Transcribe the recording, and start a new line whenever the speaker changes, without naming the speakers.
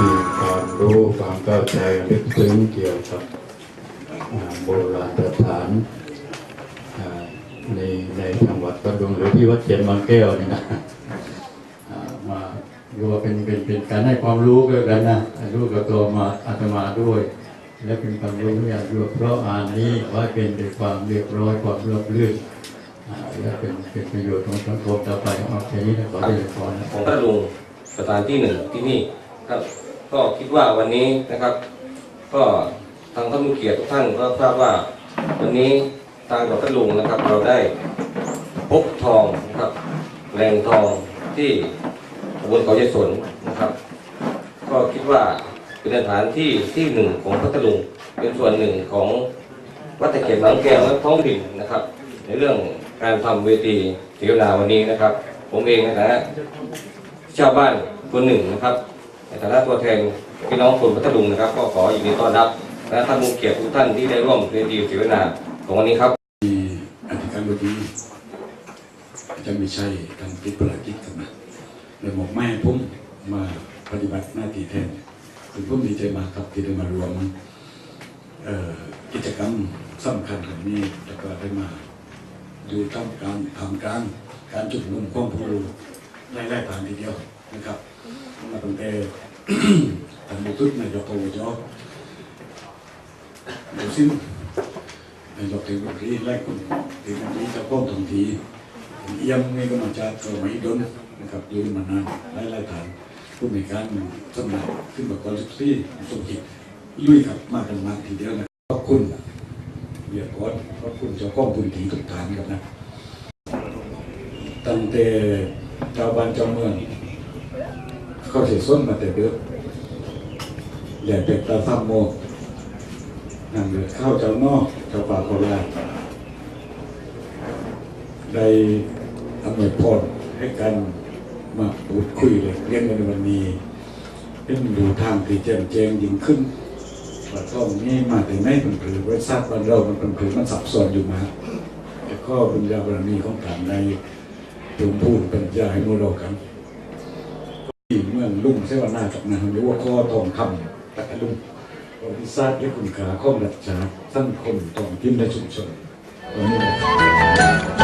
มีความรู้ความเข้าใจลึกซึ้งเกี่ยวกับโบราณสถานในในจังหวัดพัทลุงหรือที่วัดเจียนบางแก้วนี่นะมาดูว่าเป็นเป็นเป็นการให้ความรู้กันนะรู้กับตัวมาอาตมาด้วย และเป็นความรู้ที่อยากรู้เพราะอ่านนี้ขอให้เป็นด้วยความเรียบร้อยความเรียบรื่นและเป็นเป็นประโยชน์ของสังคมต่อไปเอาแค่นี้นะขอได้เลยพรนะ
ของพัทลุงสถานที่หนึ่งที่นี่ครับ ก็คิดว่าวันนี้นะครับ ก็ทางท่านผู้เกียรติทุกท่านก็ทราบว่าวันนี้ทางจังหวัดพัทลุงนะครับ เราได้พบทองนะครับแหล่งทองที่ตำบลเขาใจสนนะครับ ก็คิดว่าเป็นสถานที่ที่หนึ่งของพัทลุงเป็นส่วนหนึ่งของวัดตะเกียบหลังแก้วและท้องถิ่นนะครับ ในเรื่องการทำเวทีเสวนาวันนี้นะครับ ผมเองนะฮะชาวบ้านคนหนึ่งนะครับ ในฐานะตัวแทนพี่น้องคนพัทลุงนะครับ ก็ขอยินดีต้อนรับและท่านมุขเกียรติทุกท่านที่ได้ร่วมเวทีเสวนาของวันนี้ครับ
มีอธิการบดีอาจารย์มีชัยทำกิจประหลัดกิจกันนะเลยบอกแม่ผมมาปฏิบัติหน้าที่แทนคือผมดีใจมากครับที่ได้มารวมกิจกรรมสำคัญแบบนี้แล้วก็ได้มาดูท่ามกลางทำกลางการจุดนุมของผู้รู้ไล่ๆทางทีเดียวนะครับ มาตั้งแต่ท่านบุตรนายกอบจดูสิ้นในดอกเทวรีแรกคนเทวรีจะป้องทองทีเอี่ยมนี่ก็มาจากก็ไม่ดนนะครับอยู่มานานหลายหลายฐานผู้ในการสำนักขึ้นมาก่อนสิบสี่สมจิตลุยครับมากันมาทีเดียวนะขอบคุณเบียร์ก่อนขอบคุณเจ้าของพื้นที่ทุกฐานครับนะตั้งแต่เจ้าบ้านเจ้าเมือง เขาเสียส้นมาแต่เดิมแหล่เป็ดตาซ้ำโมนำเรือเข้าเจ้านอกเจ้าป่าโคราชได้อำนวยพรให้กันมาพูดคุยเลยเรียนกันในวันนี้เรื่องดูทางที่แจ่มแจ้งยิ่งขึ้นว่าต้องนี่มาแต่ไหนมันผือบริษัทบ้านเรามันเป็นผือมันสับสนอยู่มาแต่ก็บุญญาบารมีของฐานในหลวงพูดปัญญาให้มูเรากัน ที่เมืองลุ่มเสวนาจากนั้นหรือว่าข้อทองคำตะลุ่มบริษัทและคุณขาข้องรัฐชาสั้นคนทองถิ่นและชุมชนตอนนี้